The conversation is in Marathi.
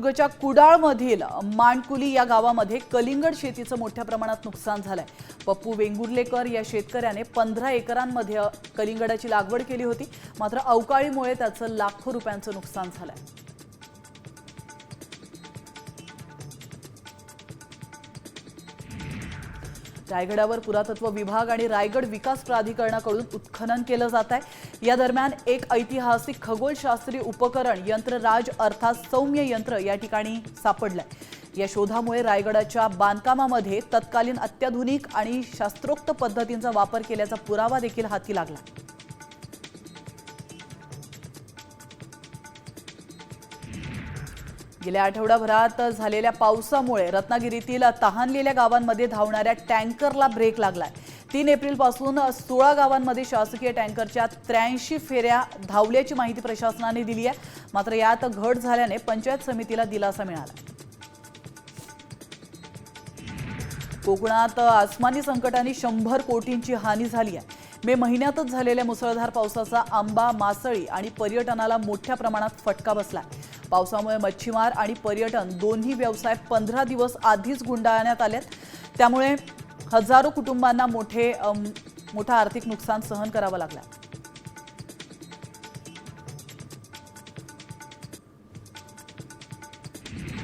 सिंधुदुर्गच्या कुडाळमधील मांडकुली या गावामध्ये कलिंगड शेतीचं मोठ्या प्रमाणात नुकसान झालंय. पप्पू वेंगुर्लेकर या शेतकऱ्याने पंधरा एकरांमध्ये कलिंगडाची लागवड केली होती. मात्र अवकाळीमुळे त्याचं लाखो रुपयांचं नुकसान झालंय. रायगडावर पुरातत्व विभाग आणि रायगड विकास प्राधिकरणाकडून उत्खनन केलं जात आहे. या दरम्यान एक ऐतिहासिक खगोलशास्त्रीय उपकरण यंत्रराज अर्थात सौम्य यंत्र या ठिकाणी सापडलंय. या शोधामुळे रायगडाच्या बांधकामामध्ये तत्कालीन अत्याधुनिक आणि शास्त्रोक्त पद्धतींचा वापर केल्याचा पुरावा देखील हाती लागला. गेल्या आठवडाभरात झालेल्या पावसामुळे रत्नागिरीतील तहानलेल्या गावांमध्ये धावणाऱ्या टँकरला ब्रेक लागलाय. तीन एप्रिलपासून सोळा गावांमध्ये शासकीय टँकरच्या त्र्याऐंशी फेऱ्या धावल्याची माहिती प्रशासनाने दिली आहे. मात्र यात घट झाल्याने पंचायत समितीला दिलासा मिळाला. कोकणात आसमानी संकटाने शंभर कोटींची हानी झाली आहे. मे महिन्यातच झालेल्या मुसळधार पावसाचा आंबा मासळी आणि पर्यटनाला मोठ्या प्रमाणात फटका बसला पावसामुळे मच्छीमार आणि पर्यटन दोन्ही व्यवसाय पंधरा दिवस आधीच गुंडाळण्यात आलेत. त्यामुळे हजारो कुटुंबांना मोठे मोठा मोठं आर्थिक नुकसान सहन करावं लागलं.